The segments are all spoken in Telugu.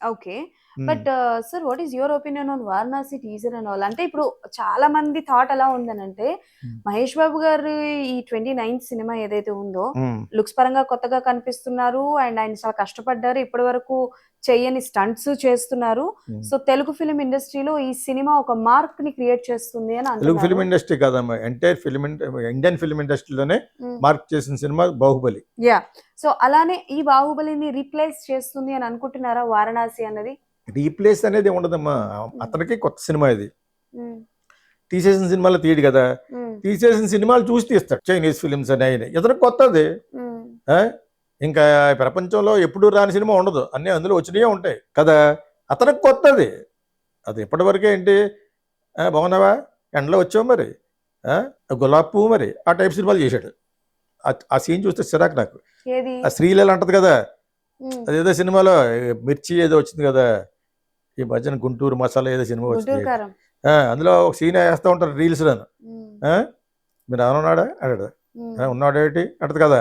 Okay. But sir what is your opinion on Varanasi teaser and all? అంటే ఇప్పుడు చాలా మంది థాట్ ఎలా ఉందనంటే. మహేష్ బాబు గారు ఈ ట్వంటీ నైన్త్ సినిమా ఏదైతే ఉందో లుక్స్ పరంగా కొత్తగా కనిపిస్తున్నారు అండ్ ఆయన చాలా కష్టపడ్డారు. ఇప్పటి వరకు చేయని స్టంట్స్ చేస్తున్నారు. ఉమ్. సో తెలుగు ఫిలిం ఇండస్ట్రీలో ఈ సినిమా ఒక మార్క్ని క్రియేట్ చేస్తుంది అని తెలుగు ఫిలిం ఇండస్ట్రీ కాదమ్మా ఎంటైర్ ఫిలిం ఇండియన్ ఫిలిం ఇండస్ట్రీలోనే మార్క్ చేసిన సినిమా బాహుబలి. యా సో అలానే ఈ బాహుబలిని రీప్లేస్ చేస్తుంది అని అనుకుంటున్నారా వారణాసి అన్నది? రీప్లేస్ అనేది ఉండదమ్మా అతనికి కొత్త సినిమా ఇది. మ్మ్. తీసేసిన సినిమాలు తీయడు కదా. తీసేసిన సినిమాలు చూసి తీస్తాడు చైనీస్ ఫిలిమ్స్ అని ఆయన. ఇతను కొత్తది? ఇంకా ప్రపంచంలో ఎప్పుడు రాని సినిమా ఉండదు. అన్నీ అందులో వచ్చినవే ఉంటాయి. కదా? అతనికి కొత్తది. అది ఇప్పటివరకే ఏంటి? బాగున్నావా? ఎండలో వచ్చావు మరి? గులాబ్ పువ్వు మరి. ఆ టైప్ సినిమాలు చేశాడు. ఆ- సీన్ చూస్తే చిరాకు నాకు. ఆ శ్రీలీల అంటది కదా. అదేదో సినిమాలో మిర్చి ఏదో వచ్చింది కదా. ఈ మధ్యన గుంటూరు మసాలా ఏదో సినిమా వచ్చింది. అందులో ఒక సీన్ వేస్తూ ఉంటారు రీల్స్. ఆ? మీరు అవునున్నాడా అన్నాడు. ఉన్నాడేంటి? అంటది కదా.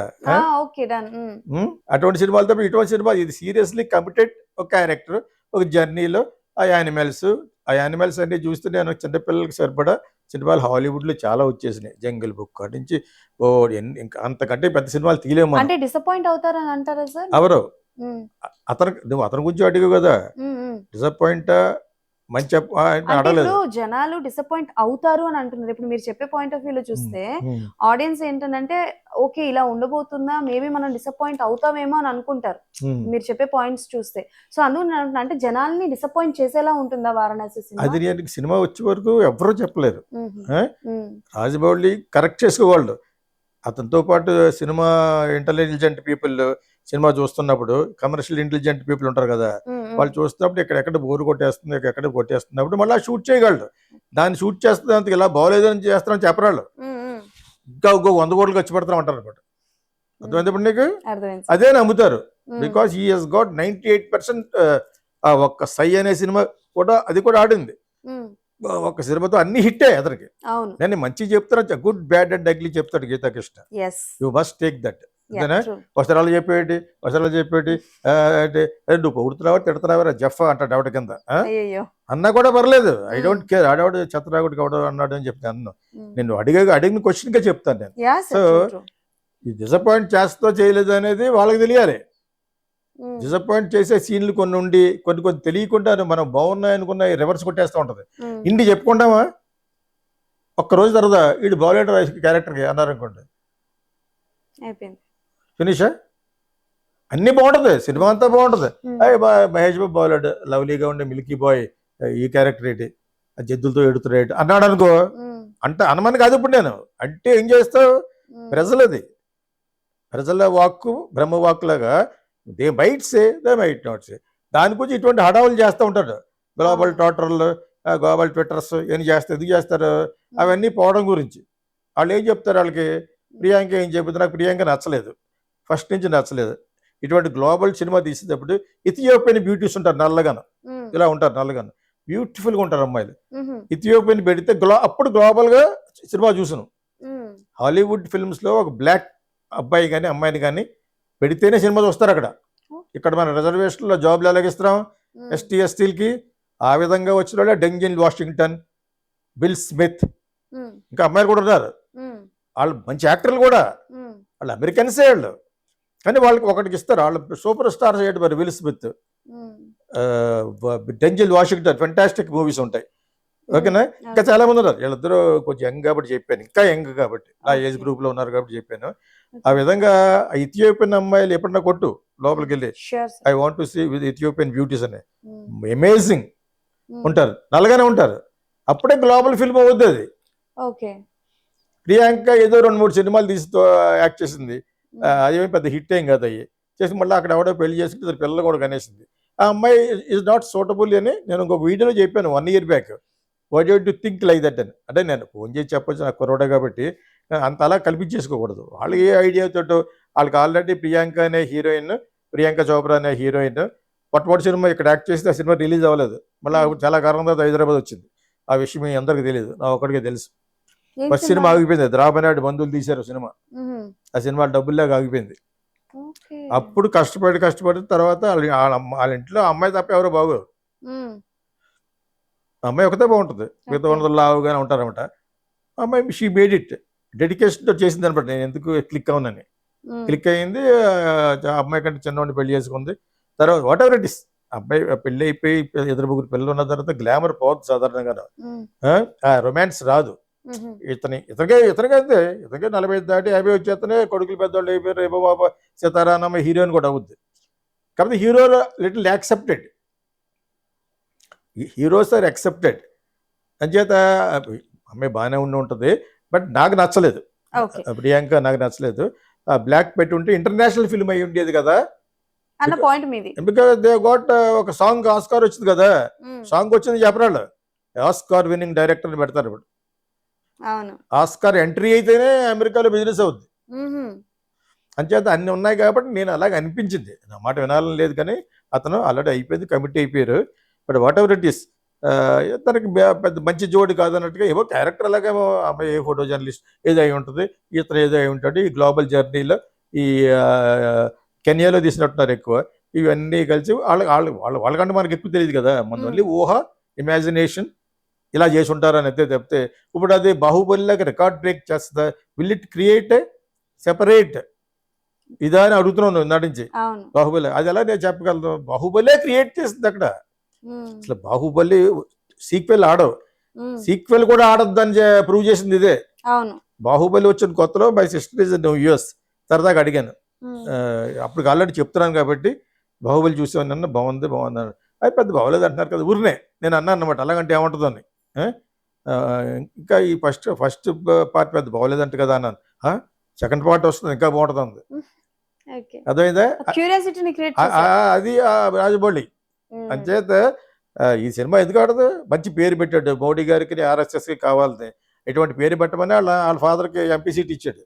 అటువంటి సినిమాలతో ఇటువంటి సినిమా ఇది సీరియస్లీ కమిటెడ్ ఒక క్యారెక్టర్ ఒక జర్నీలో ఆ యానిమల్స్ ఆ యానిమల్స్ అన్ని చూస్తే నేను చిన్నపిల్లలకి సరిపడా సినిమాలు హాలీవుడ్లో చాలా వచ్చేసినాయి. జంగిల్ బుక్ నుంచి ఓ ఇంకా అంతకంటే పెద్ద సినిమాలు తీయలేము. అంటే డిసప్పాయింట్ అవుతారని అంటారా సార్? ఎవరు. అతను నువ్వు అతని గురించి అడిగావు కదా. డిసప్పాయింట్ మంచి జనాలు డిసప్పాయింట్ అవుతారు అని అంటున్నారు. ఇప్పుడు మీరు చెప్పే పాయింట్ ఆఫ్ వ్యూలో చూస్తే ఆడియన్స్ ఏంటంటే ఓకే ఇలా ఉండబోతుందా? మేబీ మనం డిసప్పాయింట్ అవుతామేమో అని అనుకుంటారు. మీరు చెప్పే పాయింట్స్ చూస్తే. సో అందుకు అంటే జనాల్ని డిసప్పాయింట్ చేసేలా ఉంటుందా వారణాసి సినిమా? అది నేను సినిమా వచ్చే వరకు ఎవరూ చెప్పలేరు. రాజమౌళి కరెక్ట్ చేసుకోవాళ్ళు అతనితో పాటు సినిమా ఇంటెలిజెంట్ పీపుల్ సినిమా చూస్తున్నప్పుడు కమర్షియల్ ఇంటెలిజెంట్ పీపుల్ ఉంటారు కదా. వాళ్ళు చూస్తున్నప్పుడు ఎక్కడెక్కడ బోరు కొట్టేస్తుంది ఎక్కడ కొట్టేస్తున్నప్పుడు మళ్ళీ షూట్ చేయగలరు. దాన్ని షూట్ చేస్తున్నందుకు ఇలా బాగోలేదని చేస్తారని చెప్పరాళ్ళు. మ్మ్, మ్మ్. ఇంకా ఇంకో వంద కోట్లు ఖర్చు పెడతాం అంటారు అనమాట. అర్థమైంది ఇప్పుడు నీకు? అదే నమ్ముతారు. మ్మ్. బికాస్ ఈ he's got ninety eight percent ఒక్క సై అనే సినిమా కూడా అది కూడా ఆడింది. ఒక్క సినిమాతో అన్ని హిట్టే అతనికి. నేను మంచి చెప్తాను గుడ్ బ్యాడ్ అండ్ అగ్లీ చెప్తాడు Geethakrishna. Yes you must take that అంతేనా వస్త్రాలు చెప్పేటి వస్త్రాలు చెప్పేటి అంటే "ఏ, నువ్వు పొగుడుతున్నావా తిడుతున్నావా జఫ్ అంటాడు ఆవిడ కింద అన్నా కూడా పర్లేదు. I Hmm. డోంట్ కేర్ ఆడవాడు చెత్తరాగుడు కావడం అన్నాడు అని చెప్తాను అన్ను. నేను అడిగే అడిగిన క్వశ్చన్గా చెప్తాను నేను. So, ఈ డిసప్పాయింట్ చేస్తో చేయలేదు అనేది వాళ్ళకి తెలియాలి. డిసప్పాయింట్ చేసే సీన్లు కొన్ని ఉండి కొన్ని కొన్ని తెలియకుండా మనం బాగున్నాయి అనుకున్న రివర్స్ కొట్టేస్తూ ఉంటది. ఇండి చెప్పుకుంటామా? ఒక్క రోజు తర్వాత వీడు బాగాలేడు క్యారెక్టర్కి అన్నారు అనుకోండి అయిపోయింది. ఫినిషా అన్ని బాగుంటది సినిమా అంతా బాగుంటది. బా మహేష్ బాబు బాగాలేడు లవ్లీగా ఉండే మిల్కీ బాయ్ ఈ క్యారెక్టర్ ఏంటి? ఆ జద్దులతో ఎడుతున్నాడు అన్నాడు అనుకో మ్మ్. అంటే అనమని కాదు ఇప్పుడు నేను. అంటే ఏం చేస్తావు? మ్మ్. ప్రజలది. ప్రజల వాక్కు బ్రహ్మ వాక్ లాగా they might say they might not say దాని గురించి ఇటువంటి హడావులు చేస్తూ ఉంటారు గ్లోబల్ ఆ. ట్విట్టర్లు గ్లోబల్ ట్విట్టర్స్ ఏం చేస్తారు ఎందుకు చేస్తారు? అవన్నీ పోవడం గురించి. వాళ్ళు ఏం చెప్తారు వాళ్ళకి? ప్రియాంక ఏం చెబుతుంది? నాకు ప్రియాంక నచ్చలేదు. ఫస్ట్ నుంచి నచ్చలేదు ఇటువంటి గ్లోబల్ సినిమా తీసేటప్పుడు ఇథియోపియన్ బ్యూటీస్ ఉంటారు నల్లగాను. ఇలా ఉంటారు నల్లగాను బ్యూటిఫుల్గా ఉంటారు అమ్మాయిలు మ్మ్. ఇథియోపియన్ పెడితే గ్లో అప్పుడు గ్లోబల్గా సినిమా చూసాను. హాలీవుడ్ ఫిల్మ్స్లో ఒక బ్లాక్ అబ్బాయి కానీ అమ్మాయిని కానీ పెడితేనే సినిమా చూస్తారు అక్కడ ఇక్కడ మన రిజర్వేషన్లో జాబ్లు ఎలాగిస్తున్నాం. ఎస్టీ ఎస్టీలకి ఆ విధంగా వచ్చిన వాళ్ళే డెంజిన్ వాషింగ్టన్ బిల్ స్మిత్. ఇంకా అమ్మాయిలు కూడా ఉన్నారు. వాళ్ళు మంచి యాక్టర్లు కూడా. వాళ్ళు అమెరికన్సే వాళ్ళు కానీ వాళ్ళకి ఒకటికి ఇస్తారు. వాళ్ళు సూపర్ స్టార్స్ అయ్యాడు మరి Will Smith. Denzel Washington fantastic movies ఉంటాయి. ఓకేనా? ఇంకా చాలా మంది ఉన్నారు. వీళ్ళిద్దరూ కొంచెం యంగ్ కాబట్టి చెప్పాను. ఇంకా యంగ్ కాబట్టి. నా ఏజ్. గ్రూప్లో ఉన్నారు కాబట్టి చెప్పాను. ఆ విధంగా ఇథియోపియన్ అమ్మాయిలు ఎప్పుడన్నా కొట్టు లోపలికి వెళ్ళి. I want to see with Ethiopian beauties అని. అమేజింగ్. ఉంటారు. నల్లగానే ఉంటారు. అప్పుడే గ్లోబల్ ఫిల్మ్ అవుద్ది అది. ఓకే. ప్రియాంక ఏదో రెండు మూడు సినిమాలు తీసి యాక్ట్ చేసింది. అదేమి పెద్ద హిట్ ఏం కాదు అయ్యి. చేసి మళ్ళీ అక్కడ ఎవడో పెళ్ళి చేసుకుంటే ఇద్దరు పిల్లలు కూడా కనేసింది. ఆ అమ్మాయి ఇస్ నాట్ సూటబుల్ అని నేను ఇంకొక వీడియోలో చెప్పాను one year back what you to think like that అని. అంటే నేను ఫోన్ చేసి చెప్పొచ్చు నాకు కుర్రోడే కాబట్టి అంత అలా కల్పించేసుకోకూడదు. వాళ్ళకి ఏ ఐడియాతో వాళ్ళకి ఆల్రెడీ ప్రియాంక అనే హీరోయిన్ ప్రియాంక చోప్రా అనే హీరోయిన్ పట్టుబడి సినిమా ఇక్కడ యాక్ట్ చేస్తే ఆ సినిమా రిలీజ్ అవ్వలేదు. మళ్ళీ Hmm. చాలా కారణం తర్వాత హైదరాబాద్ వచ్చింది. ఆ విషయం మీ అందరికీ తెలియదు నా ఒక్కడికే తెలుసు. ఫస్ట్ సినిమా ఆగిపోయింది. ద్రాబనాడు బంధువులు తీశారు సినిమా. ఆ సినిమా డబ్బుల్లాగా ఆగిపోయింది. అప్పుడు కష్టపడి కష్టపడి తర్వాత వాళ్ళ ఇంట్లో అమ్మాయి తప్ప ఎవరు బాగోరు. మ్మ్. అమ్మాయి ఒకటే బాగుంటుంది. మిగతా. వందలు లావుగానే ఉంటారన్నమాట. అమ్మాయి షీ మేడ్ ఇట్ డెడికేషన్తో చేసింది అనమాట. నేను ఎందుకు క్లిక్ అవునని. క్లిక్ అయింది అమ్మాయి కంటే చిన్నవాడిని పెళ్ళి చేసుకుంది. తర్వాత వాట్ ఎవర్ ఇట్ ఇస్ అబ్బాయి పెళ్ళి అయిపోయి ఇద్దరు ముగ్గురు పిల్లలు ఉన్న తర్వాత గ్లామర్ పోతుంది సాధారణంగా రొమాన్స్ రాదు. ఇతని ఇతనికే ఇతనికే అంతే. ఇతనికే నలభై ఐదు దాటి యాభై వచ్చేస్తేనే కొడుకులు పెద్దవాళ్ళు అయిపోయారు. రేపు బాబా సీతారామమ్మ హీరోయిన్ కూడా అవుద్ది. కాబట్టి hero little accepted. Heroes are accepted. అంచేత అమ్మాయి బాగానే ఉండి ఉంటుంది. బట్ నాకు నచ్చలేదు. ప్రియాంక నాకు నచ్చలేదు. ఆ బ్లాక్ పెట్టి ఉంటే ఇంటర్నేషనల్ ఫిల్మ్ అయి ఉండేది కదా. అన్న పాయింట్ మీది. బికాస్ దే గోట్ ఒక సాంగ్ ఆస్కార్ వచ్చింది కదా. సాంగ్ వచ్చింది చెప్పరాళ్ళు. ఆస్కార్ విన్నింగ్ డైరెక్టర్ పెడతారు ఇప్పుడు. అవును. ఆస్కార్ ఎంట్రీ అయితేనే అమెరికాలో బిజినెస్ అవుద్ది. అంచేత అన్ని ఉన్నాయి కాబట్టి నేను అలాగ అనిపించింది. నా మాట వినాలని లేదు కానీ అతను ఆల్రెడీ అయిపోయింది కమిట్ అయిపోయారు. But whatever it is తనకి పెద్ద మంచి జోడి కాదన్నట్టుగా ఏవో క్యారెక్టర్ అలాగేమో అమ్మాయి ఏ ఫోటో జర్నలిస్ట్ ఏదో అయి ఉంటుంది. ఇతను ఏదో అయి ఉంటాడు. ఈ గ్లోబల్ జర్నీలో ఈ కెన్యాలో తీసినట్టున్నారు ఎక్కువ. ఇవన్నీ కలిసి వాళ్ళ వాళ్ళ వాళ్ళ వాళ్ళకంటే మనకి ఎక్కువ తెలియదు కదా. మన. ఓన్లీ ఊహ ఇమాజినేషన్ ఇలా చేసి ఉంటారని అయితే చెప్తే ఇప్పుడు అది బాహుబలిలాగా రికార్డ్ బ్రేక్ చేస్తుందా విల్ ఇట్ క్రియేట్ సెపరేట్ ఇదా అని అడుగుతున్నాను అవును. బాహుబలి అది ఎలా నేను చెప్పగలను? బాహుబలే క్రియేట్ చేసింది అక్కడ. అసలు బాహుబలి సీక్వెల్ ఆడవు. సీక్వెల్ కూడా ఆడొద్దని ప్రూవ్ చేసింది ఇదే. బాహుబలి వచ్చిన కొత్తలో my sister is new US సరదాగా అడిగాను. అప్పుడు ఆల్రెడీ చెప్తున్నాను కాబట్టి బాహుబలి చూసాను అన్న బాగుంది బాగుంది అది పెద్ద బాగోలేదు అంటున్నారు కదా ఊరినే. నేను అన్నాను అనమాట అలాగంటే ఏముంటుందని ఇంకా ఈ ఫస్ట్ ఫస్ట్ పార్ట్ పెద్ద బాగోలేదంట కదా అన్నాను. సెకండ్ పార్ట్ వస్తుంది ఇంకా బాగుంటుంది. అర్థమైందా? అది రాజబౌళి అంచేత ఈ సినిమా ఎందుకు ఆడదు? మంచి పేరు పెట్టాడు. మోడీ గారికి ఆర్ఎస్ఎస్కి కావాలని. ఎటువంటి పేరు పెట్టమని వాళ్ళ వాళ్ళ ఫాదర్కి ఎంపీ సీట్ ఇచ్చాడు.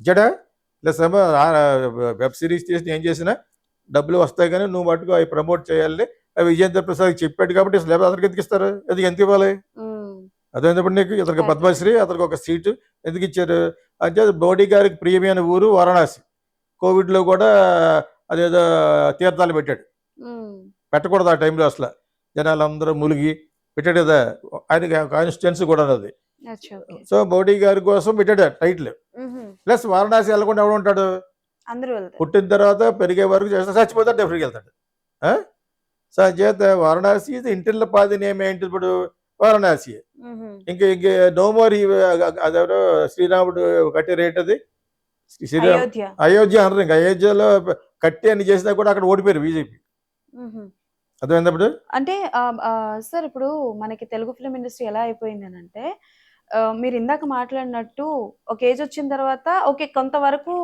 ఇచ్చాడా? ఏమో వెబ్ సిరీస్ చేసి ఏం చేసినా డబ్బులు వస్తాయి కానీ నువ్వు మటుకు అవి ప్రమోట్ చేయాలి. అవి విజయేంద్ర ప్రసాద్ చెప్పాడు కాబట్టి అసలు లేకపోతే అతనికి ఎందుకు ఇస్తారు? ఎందుకు ఎంత ఇవ్వాలి? అదేంటప్పుడు నీకు ఇతనికి. పద్మశ్రీ అతనికి ఒక సీటు ఎందుకు ఇచ్చారు? అంటే మోడీ గారికి ప్రియమైన ఊరు వారణాసి. కోవిడ్లో కూడా అదేదో తీర్థాలు పెట్టాడు. పెట్టకూడదు ఆ టైంలో అసలు. జనాలు అందరూ ములిగి పెట్టాడు కదా. ఆయనకి కాన్స్టిట్యున్సీ కూడా ఉన్నది. సో మోడీ గారి కోసం పెట్టాడు టైటిల్. ప్లస్ వారణాసి వెళ్ళకుండా ఎవడు ఉంటాడు? పుట్టిన తర్వాత పెరిగే వరకు చేస్తే చచ్చిపోతే డెఫ్రీకి వెళ్తాడు. ఆ? సో చేత వారణాసి ఇది ఇంటిల్ల పాది నేమ్ ఏంటి ఇప్పుడు వారణాసి. ఇంక ఇంక నో మోర్ అదెవరో శ్రీరాముడు కట్టే రేట్ అది. శ్రీరామ్ అయోధ్య. అనరు ఇంకా అయోధ్యలో కట్టి అని చేసినా కూడా అక్కడ ఓడిపోయారు బీజేపీ. అర్థమైనప్పుడు అంటే సార్ ఇప్పుడు మనకి తెలుగు ఫిలిం ఇండస్ట్రీ ఎలా అయిపోయింది అని అంటే మీరు ఇందాక మాట్లాడినట్టు ఒక ఏజ్ వచ్చిన తర్వాత ఓకే కొంతవరకు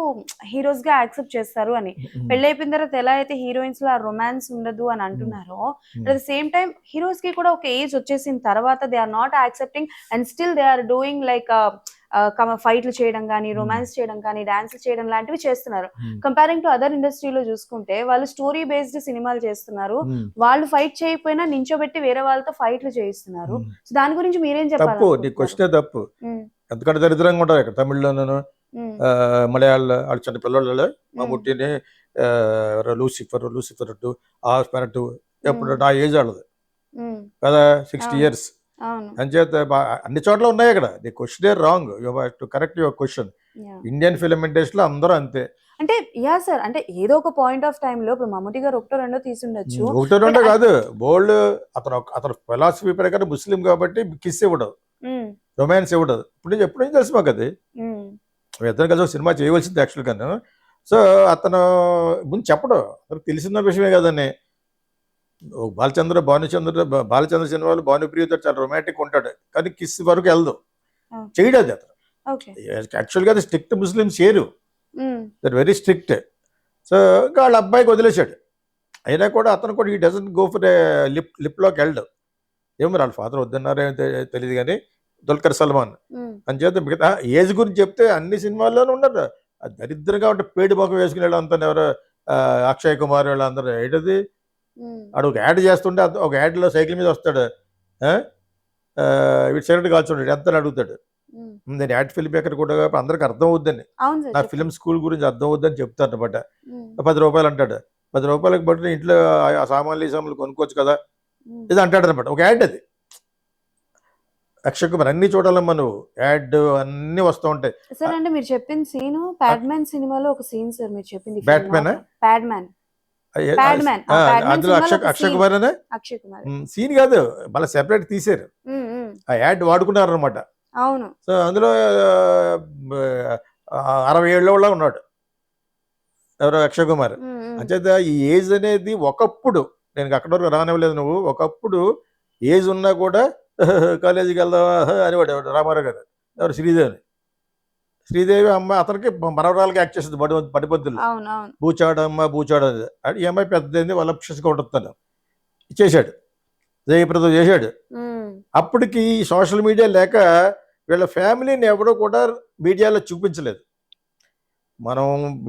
హీరోస్గా యాక్సెప్ట్ చేస్తారు అని. పెళ్ళి అయిపోయిన తర్వాత ఎలా అయితే హీరోయిన్స్లో రొమాన్స్ ఉండదు అని అంటున్నారో అట్ ద సేమ్ టైం హీరోస్కి కూడా ఒక ఏజ్ వచ్చేసిన తర్వాత they are not accepting and still they are doing like ఫైట్లు చేయడం కానీ రొమాన్స్ చేయడం కానీ డాన్స్ చేయడం లాంటివి చేస్తున్నారు. కంపేరింగ్ టు అదర్ ఇండస్ట్రీలో చూసుకుంటే వాళ్ళు స్టోరీ బేస్డ్ సినిమాలు చేస్తున్నారు. వాళ్ళు ఫైట్ చేయకపోయినా నించోబెట్టి వేరే వాళ్ళతో ఫైట్లు చేయిస్తున్నారు. సో దాని గురించి మీరేం తప్పు. నీ క్వశ్చనే తప్పు. ఎందుకంటే దరిద్రంగా ఉంటారు ఇక్కడ తమిళ్ళోనూ మలయాళ వాళ్ళ చిన్న పిల్లలు మమ్ముట్టిని లూసిఫర్ లూసిఫర్ టూ ఆ టూ ఎప్పుడు నా ఏజ్ వాళ్ళది. కదా సిక్స్టీ. ఇయర్స్ అంచేత అన్ని చోట్ల ఉన్నాయి ఇక్కడ నీ question wrong you to correct your question. Indian film ఇండస్ట్రీలో అందరూ అంతే. అంటే యా సార్ అంటే ఏదో ఒక పాయింట్ ఆఫ్ టైం లో ఇప్పుడు మమ్ముటి గారు ఒకటో రెండో తీసుండొచ్చు. ఒకటో రెండో కాదు. బోల్డ్ అతను అతను ఫిలాసఫీ ప్రకారం ముస్లిం కాబట్టి కిస్ ఇవ్వడు. రొమాన్స్ ఇవ్వడు. ఇప్పుడు నుంచి ఎప్పుడు నుంచి తెలుసు మాకు అది? ఇద్దరం కలిసి ఒక సినిమా చేయవలసింది యాక్చువల్గాను సో అతను ముందు చెప్పడు. అతనికి తెలిసిన విషయమే కదండి. బాలచంద్ర భానుచంద్ర బాలచంద్ర సినిమాలు భానుప్రియతో చాలా రొమాంటిక్ ఉంటాడు. కానీ కిస్ వరకు వెళ్దు. చేయడు అది అతను. యాక్చువల్గా అది స్ట్రిక్ట్ ముస్లిమ్స్ చేయరు um, that very strict so ఇంకా వాళ్ళ అబ్బాయికి వదిలేశాడు. అయినా కూడా అతను కూడా ఈ డజన్ గో ఫర్ లిప్ లిప్లోకి వెళ్ళడు ఏమో వాళ్ళ ఫాదర్ వద్దన్నారో తెలియదు కానీ దుల్కర్ సల్మాన్. అని చేత మిగతా ఏజ్ గురించి చెప్తే అన్ని సినిమాల్లోనూ ఉన్నారు ఆ దరిద్రంగా ఉంటే పేడి మొక్క వేసుకునే వాళ్ళంతా ఎవరు అక్షయ్ కుమార్ వాళ్ళందరూ ఏంటది? ఆడు ఒక యాడ్ చేస్తుంటే ఒక యాడ్లో సైకిల్ మీద వస్తాడు. వీడు సిగరెట్ కాల్చుంటాడు ఎంత అడుగుతాడు. నేను యాడ్ ఫిల్మ్ మేకర్ కూడా అందరికి అర్థం అవుద్దని నా. ఫిల్మ్ స్కూల్ గురించి అర్థం అవుద్దని చెప్తాను అనమాట పది రూపాయలు అంటాడు. పది రూపాయలకి బట్టి ఇంట్లో ఆ- సామాన్లు ఈ సామాన్లు కొనుక్కోవచ్చు కదా. ఇది అంటాడు అనమాట ఒక యాడ్ అది. అక్షయ్ కుమార్ అన్ని చూడాలమ్మా నువ్వు. యాడ్ అన్నీ వస్తూ ఉంటాయి. సార్ అంటే మీరు చెప్పిన సీన్ ప్యాడ్మ్యాన్ సినిమాలో ఒక సీన్ సార్ మీరు చెప్పింది ఆ? ప్యాడ్మ్యాన్. అందులో అక్షయ్ అక్షయ్. కుమార్ అనే? అక్షయ్ కుమార్. సీన్ కాదు మళ్ళీ సెపరేట్ తీసారు. ఆ యాడ్ వాడుకున్నారు అనమాట అవును. సో అందులో అరవై ఏళ్ళలో ఉన్నాడు. ఎవరో అక్షయ్ కుమార్. అంచేత ఈ ఏజ్ అనేది ఒకప్పుడు నేను అక్కడ వరకు రానివ్వలేదు నువ్వు ఒకప్పుడు ఏజ్ ఉన్నా కూడా కాలేజీకి వెళ్దావా అనేవాడు ఎవడు? రామారావు గారు. ఎవరు? శ్రీదేవి. శ్రీదేవి అమ్మ అతనికి మనవరాలకి యాక్ట్ చేస్తుంది బడి బడిపద్దులు అవును అవును బూచాడమ్మ బూచాడు అది. అది ఈ అమ్మాయి పెద్దది వాళ్ళ పిషస్గా ఉంటుంది చేశాడు. జయప్రద చేశాడు. అప్పటికి సోషల్ మీడియా లేక వీళ్ళ ఫ్యామిలీని ఎవడో కూడా మీడియాలో చూపించలేదు. మనం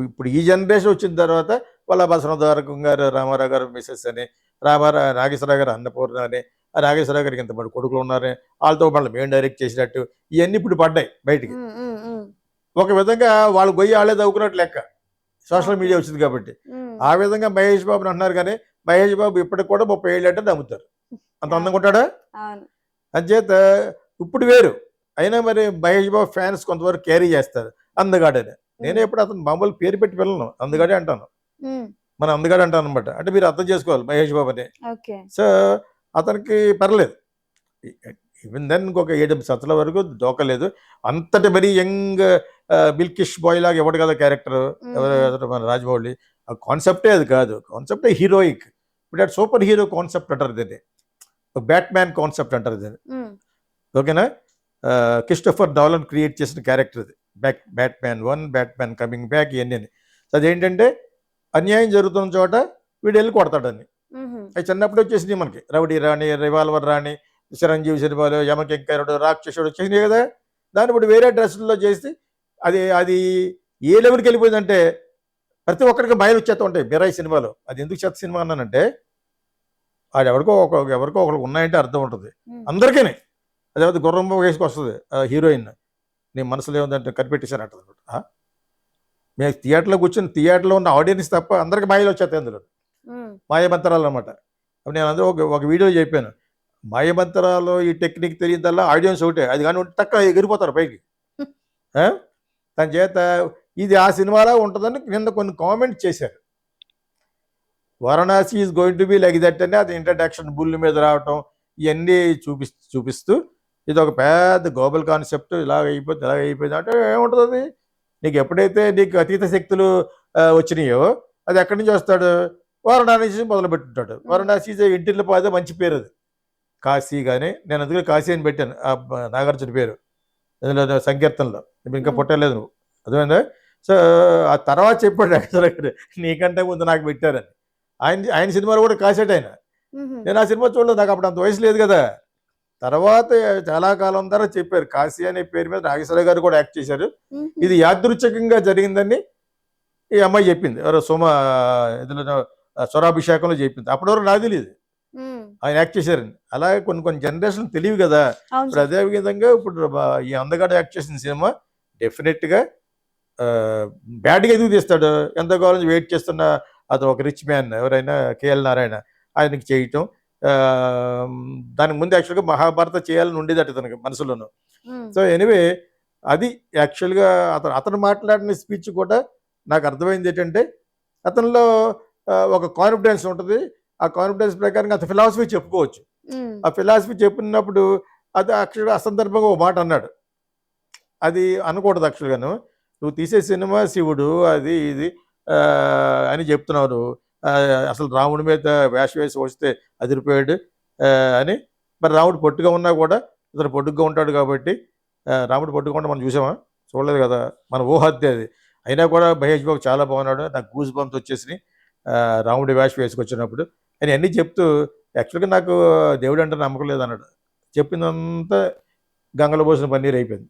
ఇప్పుడు ఈ జనరేషన్ వచ్చిన తర్వాత వాళ్ళ బసవతారకం గారు రామారావు గారు మిసెస్ అని రామారావు నాగేశ్వరరావు గారు అన్నపూర్ణ అని ఆ నాగేశ్వరరావు గారికి ఇంతమంది కొడుకులు ఉన్నారు వాళ్ళతో వాళ్ళు మేము డైరెక్ట్ చేసినట్టు ఇవన్నీ ఇప్పుడు పడ్డాయి బయటికి. ఒక విధంగా వాళ్ళు గొయ్యి వాళ్ళే దవ్వుకున్నట్టు లెక్క. సోషల్ మీడియా వచ్చింది కాబట్టి. ఆ విధంగా మహేష్ బాబుని అంటున్నారు కానీ మహేష్ బాబు ఇప్పటికి కూడా ముప్పై ఏళ్ళు అంటే నమ్ముతారు. అంత అందంగా ఉంటాడా? అంచేత ఇప్పుడు వేరు. అయినా మరి మహేష్ బాబు ఫ్యాన్స్ కొంతవరకు క్యారీ చేస్తారు. అందగాడని. నేనే ఎప్పుడు అతను మామూలు పేరు పెట్టి వెళ్ళను అందగాడే అంటాను. మన అందగాడు అంటాను అనమాట అంటే మీరు అర్థం చేసుకోవాలి మహేష్ బాబుని. ఓకే. సో అతనికి పర్లేదు. ఈవెన్ దెన్ ఇంకొక ఏడు సంవత్సరాల వరకు దోకలేదు అంతటి మరీ యంగ్ బిల్కిష్ బాయ్ లాగా ఎవడు కదా క్యారెక్టర్ ఎవరు మన రాజమౌళి? ఆ కాన్సెప్టే అది కాదు. కాన్సెప్టే హీరోయిక్ ఇప్పుడు అటు సూపర్ హీరో కాన్సెప్ట్ అంటారు దీన్ని. బ్యాట్ మ్యాన్ కాన్సెప్ట్ అంటారు దీన్ని. ఓకేనా? క్రిస్టఫర్ డాలన్ క్రియేట్ చేసిన క్యారెక్టర్ ఇది. Back Batman one Batman coming back ఇవన్నీ అదేంటంటే అన్యాయం జరుగుతున్న చోట వీడు వెళ్ళి కొడతాడని అవి చిన్నప్పుడు వచ్చేసినాయి మనకి. రౌడీ రాణి రివాల్వర్ రాణి చిరంజీవి సినిమాలు యమకెంకరుడు రాక్షసుడు వచ్చేసినాయి కదా? దాన్ని ఇప్పుడు వేరే డ్రెస్సుల్లో చేసి అది అది ఏ లెవెల్కి వెళ్ళిపోయిందంటే ప్రతి ఒక్కరికి బయలు వచ్చేస్తూ ఉంటాయి బిరాయి సినిమాలో. అది ఎందుకు చెత్త సినిమా అన్నానంటే అది ఎవరికో ఒక ఎవరికో ఒకరికి ఉన్నాయంటే అర్థం ఉంటుంది. అందరికీ అదే గుర్రం వేసుకు వస్తుంది హీరోయిన్. నీ మనసులో ఏముందంటే కనిపెట్టేశాను అంటది ఆ? మేము థియేటర్లో కూర్చొని థియేటర్లో ఉన్న ఆడియన్స్ తప్ప అందరికి మాయలు వచ్చేస్తాయి అందులో. మాయమంత్రాలు అనమాట అప్పుడు నేను అందరూ ఒక ఒక వీడియో చెప్పాను. మాయమంత్రాలు ఈ టెక్నిక్ తెలియదల్లా ఆడియన్స్ ఒకటే. అది కానీ ఉంటే తక్కువ ఎగిరిపోతారు పైకి? దాని చేత ఇది ఆ సినిమాలో ఉంటుందని నిన్న కొన్ని కామెంట్స్ చేశారు. Varanasi is going to be like that అని అది ఇంట్రడక్షన్ బుల్ మీద రావటం ఇవన్నీ చూపి చూపిస్తూ ఇది ఒక పెద్ద గ్లోబల్ కాన్సెప్ట్ ఇలాగ అయిపోతుంది ఇలాగ అయిపోయింది అంటే ఏముంటుంది అది నీకు ఎప్పుడైతే నీకు అతీత శక్తులు వచ్చినాయో అది ఎక్కడి నుంచి వస్తాడు? వారణాసి మొదలు పెట్టుంటాడు వారణాసి ఇంటిలో పోతే మంచి పేరు అది కాశీ కానీ నేను అందుకే కాశీ అని పెట్టాను. ఆ నాగార్జున పేరు. అందులో సంకీర్తనలో. ఇప్పుడు ఇంకా. పుట్టలేదు నువ్వు. అర్థమైందా? సో ఆ తర్వాత చెప్పాడు యాక్చువల్గా నీకంటే ముందు నాకు పెట్టారని. ఆయన ఆయన సినిమాలు కూడా కాసేట ఆయన. నేను ఆ సినిమా చూడలేదు. నాకు అప్పుడు అంత వయసు లేదు కదా. తర్వాత చాలా కాలం తర్వాత చెప్పారు. కాశీ అనే పేరు మీద నాగేశ్వర గారు కూడా యాక్ట్ చేశారు. ఇది యాదృచ్ఛికంగా జరిగిందని ఈ అమ్మాయి చెప్పింది. ఎవరో సోమ ఇందులో స్వరాభిషేకంలో చెప్పింది. అప్పటి వరకు నాకు తెలియదు. ఆయన యాక్ట్ చేశారని అలాగే కొన్ని కొన్ని జనరేషన్ తెలియదు కదా. ఇప్పుడు అదే విధంగా ఇప్పుడు ఈ అందగాడు యాక్ట్ చేసిన సినిమా డెఫినెట్గా బ్యాడ్గా ఎదుగు తీస్తాడు? ఎంత కావాలని వెయిట్ చేస్తున్న అతను ఒక రిచ్ మ్యాన్ ఎవరైనా కేఎల్ నారాయణ ఆయనకి చేయటం. దానికి ముందు యాక్చువల్గా మహాభారత చేయాలని ఉండేది అటు తనకి మనసులోను. సో ఎనివే అది యాక్చువల్గా అతను అతను మాట్లాడిన స్పీచ్ కూడా నాకు అర్థమైంది ఏంటంటే అతనిలో ఒక కాన్ఫిడెన్స్ ఉంటుంది. ఆ కాన్ఫిడెన్స్ ప్రకారంగా అతను ఫిలాసఫీ చెప్పుకోవచ్చు. ఆ ఫిలాసఫీ చెప్పినప్పుడు అది యాక్చువల్గా అసందర్భంగా ఒక మాట అన్నాడు. అది అనకూడదు యాక్చువల్గాను నువ్వు తీసే సినిమా శివుడు అది ఇది అని చెప్తున్నారు అసలు రాముడి మీద వేష వేసి వస్తే అదిరిపోయాడు అని. మరి రాముడు పొట్టుగా ఉన్నా కూడా ఇతను పొట్టుగా ఉంటాడు కాబట్టి రాముడు పొట్టుగా మనం చూసామా? చూడలేదు కదా మన ఊహత్య అది. అయినా కూడా మహేష్ బాబు చాలా బాగున్నాడు. నాకు గూస్ బంప్స్ వచ్చేసి రాముడి వేష వేసుకొచ్చినప్పుడు అని అన్నీ చెప్తూ యాక్చువల్గా నాకు దేవుడు అంటే నమ్మకం లేదన్నాడు. చెప్పిందంతా గంగలో పోసిన పన్నీర్ అయిపోయింది.